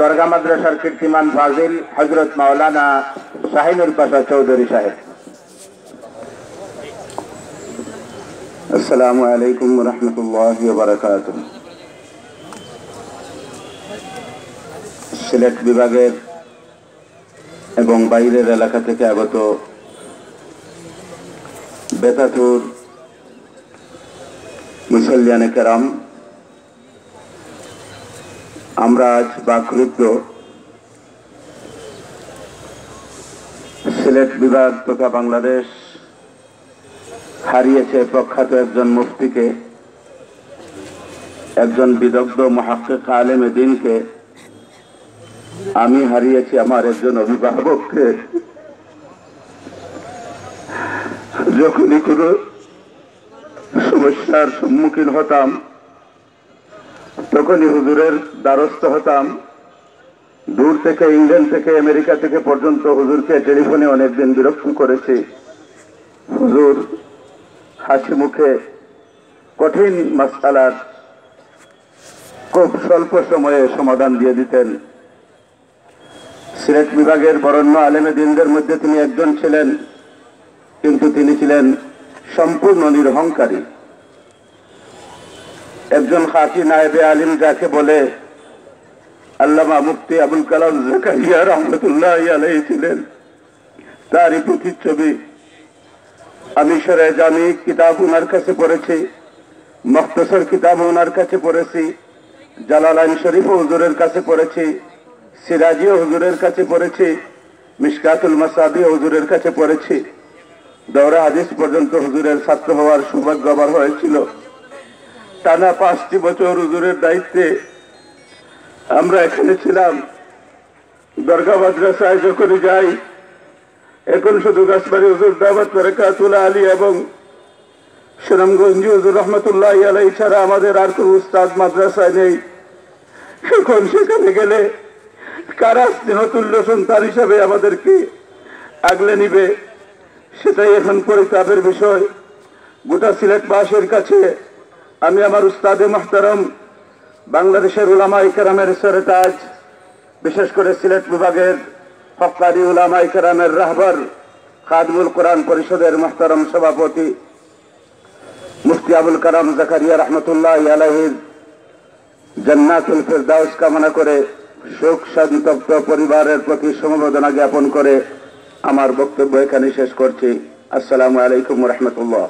দরগা মাদ্রাসার কীর্তিমান ফাজিল হজরত মাওলানা শাহিনুর পাশা চৌধুরী সাহেব। আসসালামু আলাইকুম রহমতুল্লাহ বারকাত সিলেট বিভাগের এবং বাইরের এলাকা থেকে আগত বেতাতুর মুসল্লিয়ানে কেরাম আমরা আজ বাকৃত সিলেট বিভাগ তথা বাংলাদেশ হারিয়েছে প্রখ্যাত একজন মুফতিকে, একজন বিদগ্ধ মহাক্কিক আলেমে দিনকে। আমি হারিয়েছি আমার একজন অভিভাবককে। যখনই কোনো সমস্যার সম্মুখীন হতাম তখনই হুজুরের দ্বারস্থ হতাম। দূর থেকে ইংল্যান্ড থেকে আমেরিকা থেকে পর্যন্ত হুজুরকে টেলিফোনে অনেকদিন বিরক্ত করেছি। হুজুর হাসি মুখে কঠিন মাসালার খুব স্বল্প সময়ে সমাধান দিয়ে দিতেন। সিলেট বিভাগের বরণ্য আলেমে দিনদের মধ্যে তিনি একজন ছিলেন, কিন্তু তিনি ছিলেন সম্পূর্ণ নিরহংকারী। একজন খাঁটি নায়েবে আলিম যাকে বলে আল্লামা মুফতি আবুল কালাম জাকারিয়া রহমতুল্লাহ আলাই ছিলেন, তারই প্রতিচ্ছবি আমি সরে জানি কিতাব ওনার কাছে পড়েছি মখতসর কিতাব ওনার কাছে পড়েছি জালালাইন শরীফ হুজুরের কাছে পড়েছি সিরাজিও হুজুরের কাছে পড়েছি মিসকাতুল মাসাদি হুজুরের কাছে পড়েছি। দৌরা হাদিস পর্যন্ত হুজুরের ছাত্র হওয়ার সৌভাগ্য আমার হয়েছিল। টানা পাঁচটি বছর হুজুরের দায়িত্বে আমরা এখানে ছিলাম। দরগা মাদ্রাসায় যখনই যাই, এখন শুধু গাছবাড়ি হুজুর দাবাত বেরকাতুল আলী এবং সুনামগঞ্জ হুজুর রহমতুল্লাহ আলাই ছাড়া আমাদের আর কোনো উস্তাদ মাদ্রাসায় নেই। এখন সেখানে গেলে কারা স্নেহতুল্য সন্তান হিসাবে আমাদেরকে আগলে নিবে, সেটাই এখন পরিতাপের বিষয়। গোটা সিলেট বাসের কাছে আমি আমার উস্তাদে মোহতারম বাংলাদেশের উলামা ইকরামের সরেতাজ, বিশেষ করে সিলেট বিভাগের হকারি উলামা ইকরামের রাহবর খাদমুল কোরআন পরিষদের মোহতারম সভাপতি মুফতি আবুল কালাম জাকারিয়া রহমতুল্লাহ আলহির জান্নাতুল ফেরদাউস কামনা করে শোক সন্তপ্ত পরিবারের প্রতি সমবেদনা জ্ঞাপন করে আমার বক্তব্য এখানে শেষ করছি। আসসালামু আলাইকুম রহমতুল্লাহ।